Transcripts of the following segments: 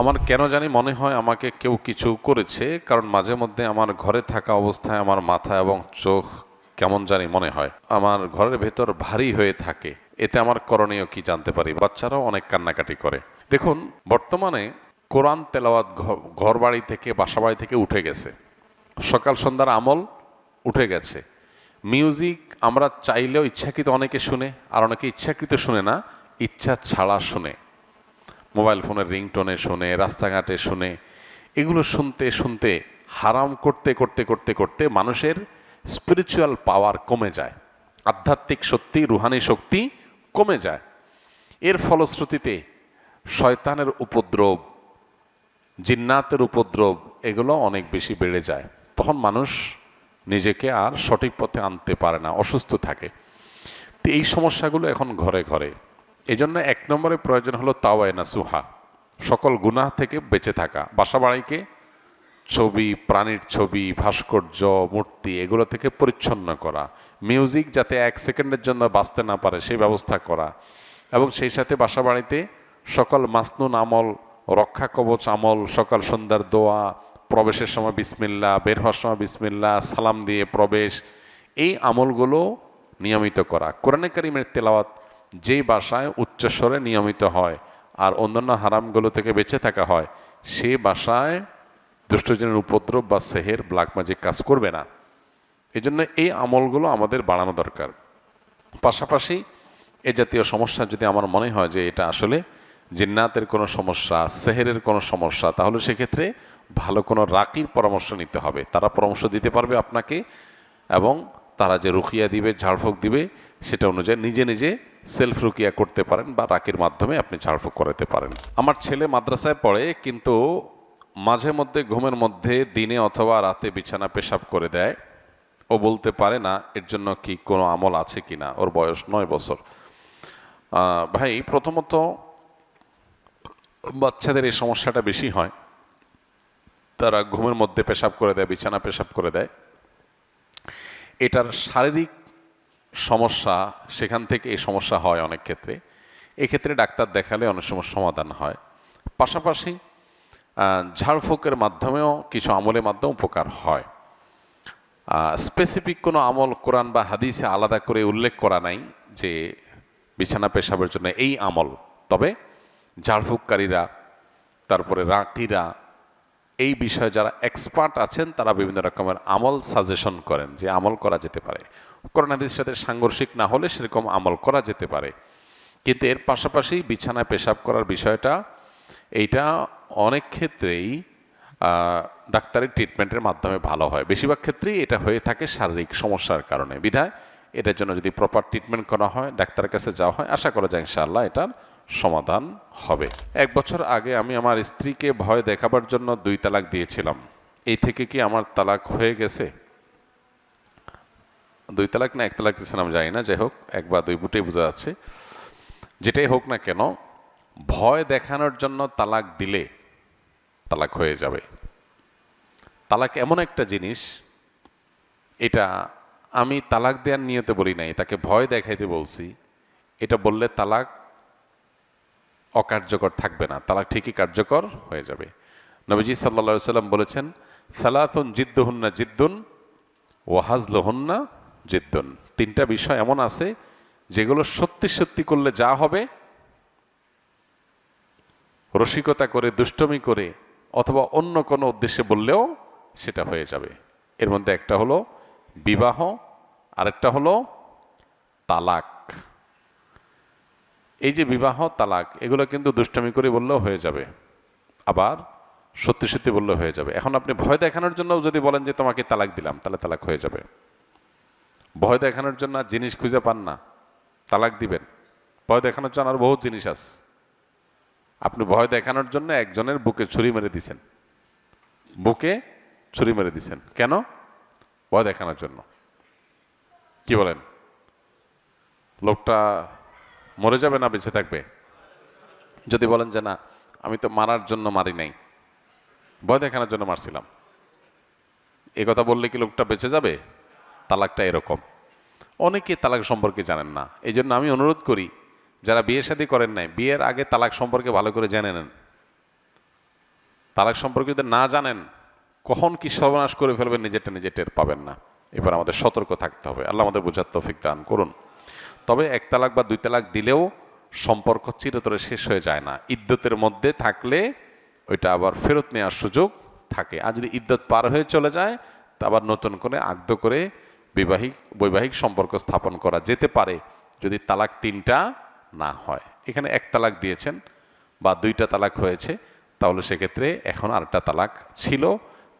আমার কেন জানি মনে হয় আমাকে কেউ কিছু করেছে, কারণ মাঝে মধ্যে আমার ঘরে থাকা অবস্থায় আমার মাথা এবং চোখ কেমন জানি মনে হয়। আমার ঘরের ভেতর ভারী হয়ে থাকে। এতে আমার করণীয় কি জানতে পারি? বাচ্চারাও অনেক কান্নাকাটি করে। দেখুন, বর্তমানে কোরআন তেলাওয়াত ঘর বাড়ি থেকে বাসা বাড়ি থেকে উঠে গেছে। সকাল সন্ধ্যার আমল উঠে গেছে। মিউজিক আমরা চাইলেও ইচ্ছাকৃত অনেকে শুনে, আর অনেকে ইচ্ছাকৃত শুনে না, ইচ্ছা ছাড়া শুনে। মোবাইল ফোনের রিংটোনে শুনে, রাস্তাঘাটে শুনে, এগুলো শুনতে শুনতে, হারাম করতে করতে করতে করতে মানুষের স্পিরিচুয়াল পাওয়ার কমে যায়। আধ্যাত্মিক শক্তি, রুহানি শক্তি কমে যায়। এর ফলশ্রুতিতে শয়তানের উপদ্রব, জিন্নাতের উপদ্রব, এগুলো অনেক বেশি বেড়ে যায়। তখন মানুষ নিজেকে আর সঠিক পথে আনতে পারে না, অসুস্থ থাকে। তো এই সমস্যাগুলো এখন ঘরে ঘরে। এই জন্য এক নম্বরে প্রয়োজন হলো তাওয়ায় না সুহা সকল গুনাহ থেকে বেঁচে থাকা। বাসা বাড়িকে ছবি, প্রাণীর ছবি, ভাস্কর্য, মূর্তি এগুলো থেকে পরিচ্ছন্ন করা। মিউজিক যাতে এক সেকেন্ডের জন্য বাঁচতে না পারে, সেই ব্যবস্থা করা। এবং সেই সাথে বাসা বাড়িতে সকল মাসনুন আমল, রক্ষা কবচ আমল, সকাল সন্ধ্যার দোয়া, প্রবেশের সময় বিসমিল্লা, বের হওয়ার সময় বিসমিল্লা, সালাম দিয়ে প্রবেশ, এই আমলগুলো নিয়মিত করা। কোরআনে কারিমের তেলাওয়াত যেই বাসায় উচ্চস্বরে নিয়মিত হয় আর অন্যান্য হারামগুলো থেকে বেঁচে থাকা হয়, সেই বাসায় দুষ্টজনের উপদ্রব বা সেহের ব্ল্যাক ম্যাজিক কাজ করবে না। এই জন্য এই আমলগুলো আমাদের বাড়ানো দরকার। পাশাপাশি এ জাতীয় সমস্যা যদি আমার মনে হয় যে এটা আসলে জিন্নাতের কোনো সমস্যা, সেহেরের কোনো সমস্যা, তাহলে সেক্ষেত্রে ভালো কোনো রাকির পরামর্শ নিতে হবে। তারা পরামর্শ দিতে পারবে আপনাকে এবং তারা যে রুকিয়া দিবে, ঝাড়ফুঁক দিবে, সেটা অনুযায়ী নিজে নিজে সেলফ রুকিয়া করতে পারেন বা রাকির মাধ্যমে আপনি ঝাড়ফুঁক করাতে পারেন। আমার ছেলে মাদ্রাসায় পড়ে, কিন্তু মাঝে মধ্যে ঘুমের মধ্যে দিনে অথবা রাতে বিছানা পেশাব করে দেয়। ও বলতে পারে, না, এর জন্য কি কোনো আমল আছে কি না? ওর বয়স নয় বছর। ভাই, প্রথমত বাচ্চাদের এই সমস্যাটা বেশি হয়। তারা ঘুমের মধ্যে পেশাব করে দেয়, বিছানা পেশাব করে দেয়। এটার শারীরিক সমস্যা, সেখান থেকে এই সমস্যা হয় অনেক ক্ষেত্রে। এক্ষেত্রে ডাক্তার দেখালে অনেক সময় সমাধান হয়। পাশাপাশি ঝাড়ফুঁকের মাধ্যমেও কিছু আমলের মাধ্যমে উপকার হয়। স্পেসিফিক কোনো আমল কোরআন বা হাদিসে আলাদা করে উল্লেখ করা নাই যে বিছানা পেশাবের জন্য এই আমল। তবে ঝাড়ফুঁককারীরা, তারপরে রাকিরা, এই বিষয়ে যারা এক্সপার্ট আছেন, তারা বিভিন্ন রকমের আমল সাজেশন করেন যে আমল করা যেতে পারে। কোরআন হাদিসের সাথে সাংঘর্ষিক না হলে সেরকম আমল করা যেতে পারে। কিন্তু এর পাশাপাশি বিছানায় পেশাব করার বিষয়টা এইটা অনেক ক্ষেত্রেই আহ, ডাক্তারি ট্রিটমেন্টের মাধ্যমে ভালো হয়। বেশিরভাগ ক্ষেত্রেই এটা হয়ে থাকে শারীরিক সমস্যার কারণে। বিধায় এটার জন্য যদি প্রপার ট্রিটমেন্ট করা হয় ডাক্তারের কাছে যাওয়া হয় আশা করা যায় ইনশাআল্লাহ এটার সমাধান হবে। এক বছর আগে আমি আমার স্ত্রীকে ভয় দেখাবার জন্য দুই তালাক দিয়েছিলাম। এই থেকে কি আমার তালাক হয়ে গেছে? দুই তালাক না, এক তালাক দিয়েছিলাম জানি না, যাই হোক এক বা দুই বুটেই বোঝা যাচ্ছে। যেটাই হোক না কেন, ভয় দেখানোর জন্য তালাক দিলে তালাক হয়ে যাবে। তালাক এমন একটা জিনিস, এটা আমি তালাক দেওয়ার নিয়তে বলি নাই, তাকে ভয় দেখাইতে বলছি। এটা বললে তালাক অকার্যকর থাকবে না, তালাক ঠিকই কার্যকর হয়ে যাবে। নবীজি সাল্লা সাল্লাম বলেছেন, সালাতুন জিদ্দুহুন্না জিদ্দুন ওয়াহাজলহুন্না জিদ্দুন। তিনটা বিষয় এমন আছে যেগুলো সত্যি সত্যি করলে যা হবে, রসিকতা করে, দুষ্টমি করে, অথবা অন্য কোনো উদ্দেশ্যে বললেও সেটা হয়ে যাবে। এর মধ্যে একটা হলো বিবাহ, আরেকটা হলো তালাক। এই যে বিবাহ, তালাক, এগুলো কিন্তু দুষ্টামি করে বললেও হয়ে যাবে, আবার সত্যি সত্যি বললেও হয়ে যাবে। এখন আপনি ভয় দেখানোর জন্য যদি বলেন যে তোমাকে তালাক দিলাম, তাহলে তালাক হয়ে যাবে। ভয় দেখানোর জন্য আর জিনিস খুঁজে পান না। তালাক দিবেন। ভয় দেখানোর জন্য আর বহুত জিনিস আছে। আপনি ভয় দেখানোর জন্য একজনের বুকে ছুরি মেরে দিছেন। বুকে ছুরি মেরে দিছেন। কেন? ভয় দেখানোর জন্য। কি বলেন? লোকটা মরে যাবে না, বেঁচে থাকবে? যদি বলেন যে না, আমি তো মারার জন্য মারি নাই। ভয় দেখানোর জন্য মারছিলাম। এ কথা বললে কি লোকটা বেঁচে যাবে? তালাকটা এরকম। অনেকে তালাক সম্পর্কে জানেন না। এই জন্য আমি অনুরোধ করি, যারা বিয়ে শাদী করেন নাই, বিয়ের আগে তালাক সম্পর্কে ভালো করে জেনে নেন। তালাক সম্পর্কে যদি না জানেন, কখন কি সর্বনাশ করে ফেলবেন নিজেরটা নিজে টের পাবেন না। এবার আমাদের সতর্ক থাকতে হবে। আল্লাহ আমাদের বোঝার তৌফিক দান করুন। তবে এক তালাক বা দুই তালাক দিলেও সম্পর্ক চিরতরে শেষ হয়ে যায় না। ইদ্যতের মধ্যে থাকলে ওইটা আবার ফেরত নেওয়ার সুযোগ থাকে। আর যদি ইদ্যত পার হয়ে চলে যায়, তা আবার নতুন করে আগ্ধ করে বিবাহিক, বৈবাহিক সম্পর্ক স্থাপন করা যেতে পারে যদি তালাক তিনটা না হয়। এখানে এক তালাক দিয়েছেন বা দুইটা তালাক হয়েছে, তাহলে সেক্ষেত্রে এখন আরেকটা তালাক ছিল,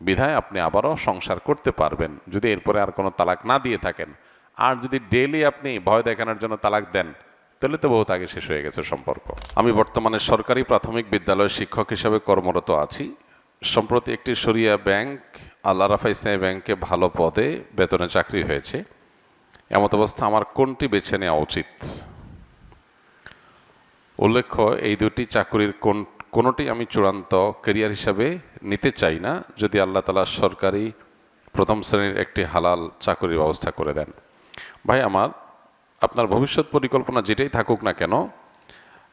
বিধায় আপনি আবারও সংসার করতে পারবেন। যদি এরপরে আর কোনো তালাক না দিয়ে থাকেন, আর যদি ডেলি আপনি ভয় দেখানোর জন্য তালাক দেন, তাহলে তো বহুত আগে শেষ হয়ে গেছে সম্পর্ক। আমি বর্তমানে সরকারি প্রাথমিক বিদ্যালয়ের শিক্ষক হিসেবে কর্মরত আছি। সম্প্রতি একটি সরিয়া ব্যাংক আল্লাহ রাফা ইসলামী ব্যাংকে ভালো পদে বেতনে চাকরি হয়েছে। এমত অবস্থা আমার কোনটি বেছে নেওয়া উচিত? উল্লেখ্য, এই দুটি চাকরির কোন, কোনোটি আমি চূড়ান্ত কেরিয়ার হিসাবে নিতে চাই না, যদি আল্লাহ তালা সরকারি প্রথম শ্রেণির একটি হালাল চাকরির ব্যবস্থা করে দেন। ভাই, আমার, আপনার ভবিষ্যৎ পরিকল্পনা যেটাই থাকুক না কেন,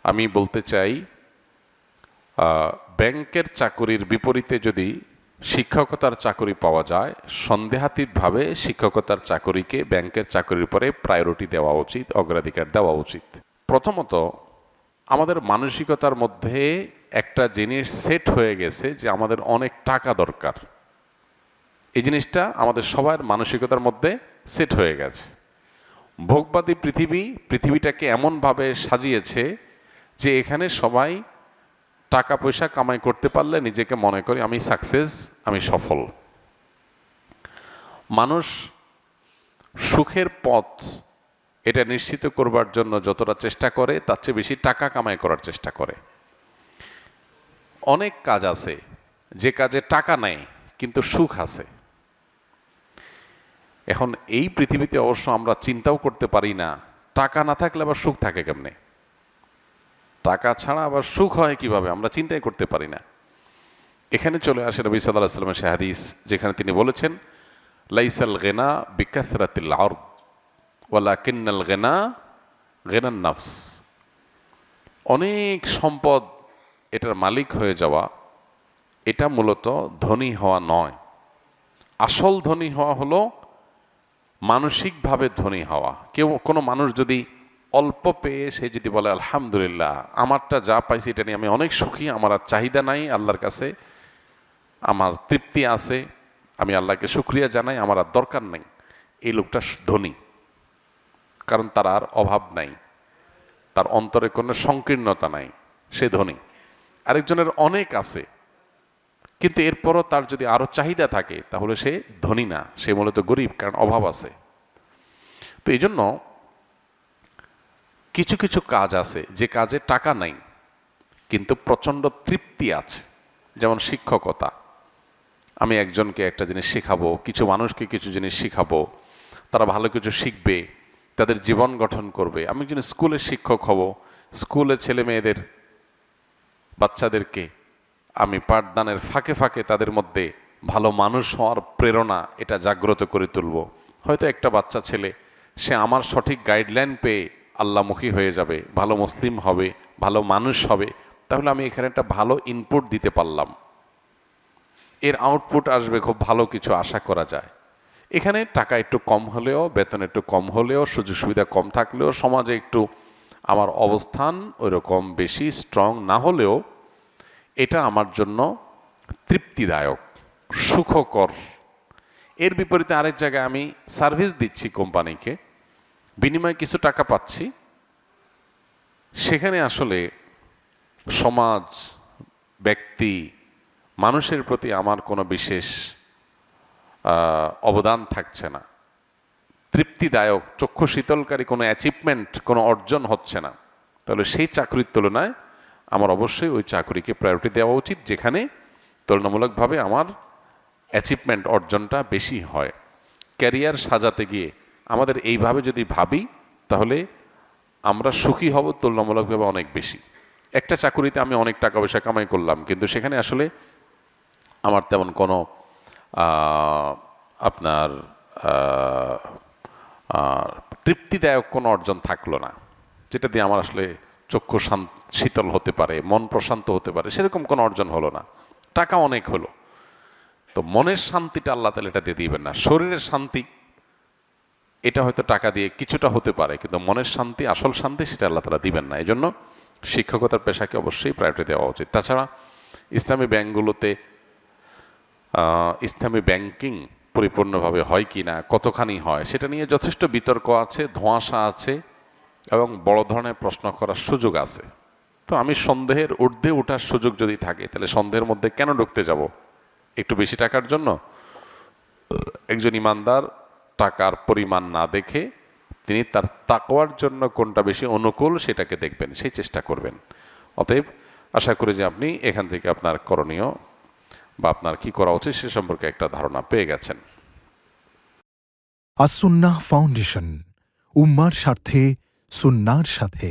আমি বলতে চাই ব্যাংকের চাকুরির বিপরীতে যদি শিক্ষকতার চাকরি পাওয়া যায়, সন্দেহাতীতভাবে শিক্ষকতার চাকরিকে ব্যাংকের চাকরির পরে প্রায়োরিটি দেওয়া উচিত, অগ্রাধিকার দেওয়া উচিত। প্রথমত, আমাদের মানসিকতার মধ্যে একটা জিনিস সেট হয়ে গেছে যে আমাদের অনেক টাকা দরকার। এই জিনিসটা আমাদের সবার মানসিকতার মধ্যে সেট হয়ে গেছে। ভোগবাদী পৃথিবী, পৃথিবীটাকে এমনভাবে সাজিয়েছে যে এখানে সবাই টাকা পয়সা কামাই করতে পারলে নিজেকে মনে করি আমি সাকসেস আমি সফল। মানুষ সুখের পথ এটা নিশ্চিত করবার জন্য যতটা চেষ্টা করে, তার চেয়ে বেশি টাকা কামাই করার চেষ্টা করে। অনেক কাজ আছে, যে কাজে টাকা নেই, কিন্তু সুখ আছে। এখন এই পৃথিবীতে অবশ্য আমরা চিন্তাও করতে পারি না, টাকা না থাকলে আবার সুখ থাকে কেমনে? টাকা ছাড়া আবার সুখ হয় কীভাবে? আমরা চিন্তাই করতে পারি না। এখানে চলে আসে নবী সাল্লাহ সাল্লামের শাহাদিস যেখানে তিনি বলেছেন, লাইসাল গেনা বিকাসরাতিল আর্দ ওয়ালা কিন্নাল গেনা গেনান নাফস। অনেক সম্পদ এটার মালিক হয়ে যাওয়া, এটা মূলত ধনী হওয়া নয়। আসল ধনী হওয়া হলো মানসিকভাবে ধনী হওয়া। কেউ কোনো মানুষ যদি অল্প পেয়ে সে যদি বলে, আলহামদুলিল্লাহ, আমারটা যা পাইছি এটা নিয়ে আমি অনেক সুখী, আমার আর চাহিদা নাই, আল্লাহর কাছে আমার তৃপ্তি আছে, আমি আল্লাহকে শুক্রিয়া জানাই, আমার আর দরকার নেই। এই লোকটা ধনী, কারণ তার আর অভাব নাই, তার অন্তরে কোনো সংকীর্ণতা নাই, সে ধনী। আরেকজনের অনেক আছে, কিন্তু এরপরও তার যদি আরও চাহিদা থাকে, তাহলে সে ধনী না, সে মূলত গরিব, কারণ অভাব আছে। তো এই জন্য কিছু কিছু কাজ আছে যে কাজে টাকা নাই, কিন্তু প্রচণ্ড তৃপ্তি আছে। যেমন শিক্ষকতা। আমি একজনকে একটা জিনিস শেখাবো, কিছু মানুষকে কিছু জিনিস শেখাবো, তারা ভালো কিছু শিখবে, তাদের জীবন গঠন করবে। আমি একজন স্কুলের শিক্ষক হব, স্কুলে ছেলে মেয়েদের, বাচ্চাদেরকে আমি পাঠদানের ফাঁকে ফাঁকে তাদের মধ্যে ভালো মানুষ হওয়ার প্রেরণা এটা জাগ্রত করে তুলব। হয়তো একটা বাচ্চা ছেলে, সে আমার সঠিক গাইডলাইন পেয়ে আল্লামুখী হয়ে যাবে, ভালো মুসলিম হবে, ভালো মানুষ হবে, তাহলে আমি এখানে একটা ভালো ইনপুট দিতে পারলাম। এর আউটপুট আসবে, খুব ভালো কিছু আশা করা যায়। এখানে টাকা একটু কম হলেও, বেতন একটু কম হলেও, সুযোগ সুবিধা কম থাকলেও, সমাজে একটু আমার অবস্থান ওইরকম বেশি স্ট্রং না হলেও, এটা আমার জন্য তৃপ্তিদায়ক, সুখকর। এর বিপরীতে আরেক জায়গায় আমি সার্ভিস দিচ্ছি কোম্পানিকে বিনিময়ে কিছু টাকা পাচ্ছি। সেখানে আসলে সমাজ, ব্যক্তি, মানুষের প্রতি আমার কোনো বিশেষ অবদান থাকছে না। তৃপ্তিদায়ক, চক্ষু শীতলকারী কোনো অ্যাচিভমেন্ট কোনো অর্জন হচ্ছে না। তাহলে সেই চাকরির তুলনায় আমার অবশ্যই ওই চাকরিকে প্রায়োরিটি দেওয়া উচিত, যেখানে তুলনামূলকভাবে আমার অ্যাচিভমেন্ট অর্জনটা বেশি হয়। ক্যারিয়ার সাজাতে গিয়ে আমাদের এইভাবে যদি ভাবি, তাহলে আমরা সুখী হব তুলনামূলকভাবে অনেক বেশি। একটা চাকুরিতে আমি অনেক টাকা পয়সা কামাই করলাম, কিন্তু সেখানে আসলে আমার তেমন কোনো আপনার তৃপ্তিদায়ক কোনো অর্জন থাকল না, যেটা দিয়ে আমার আসলে চক্ষু শীতল হতে পারে, মন প্রশান্ত হতে পারে, সেরকম কোনো অর্জন হলো না। টাকা অনেক হলো। তো মনের শান্তিটা আল্লাহ তালা এটা দিয়ে দিবেন না। শরীরের শান্তি এটা হয়তো টাকা দিয়ে কিছুটা হতে পারে, কিন্তু মনের শান্তি, আসল শান্তি সেটা আল্লাহ তালা দিবেন না। এই জন্য শিক্ষকতার পেশাকে অবশ্যই প্রায়োরিটি দেওয়া উচিত। তাছাড়া ইসলামী ব্যাংকগুলোতে ইসলামী ব্যাংকিং পরিপূর্ণভাবে হয় কি না, কতখানি হয়, সেটা নিয়ে যথেষ্ট বিতর্ক আছে, ধোঁয়াশা আছে এবং বড় ধরনের প্রশ্ন করার সুযোগ আছে। তো আমি সন্দেহের ঊর্ধ্বে ওঠার সুযোগ যদি থাকে, তাহলে সন্দেহের মধ্যে কেন ঢুকতে যাব? একটু বেশি টাকার জন্য? একজন ইমানদার টাকার পরিমাণ না দেখে তিনি তার তাকওয়ার জন্য কোনটা বেশি অনুকূল সেটাকে দেখবেন, সেই চেষ্টা করবেন। অতএব আশা করি যে আপনি এখান থেকে আপনার করণীয় বা আপনার কি করা উচিত সে সম্পর্কে একটা ধারণা পেয়ে গেছেন। আসুন্না ফাউন্ডেশন, উম্মার স্বার্থে, সুন্নার সাথে।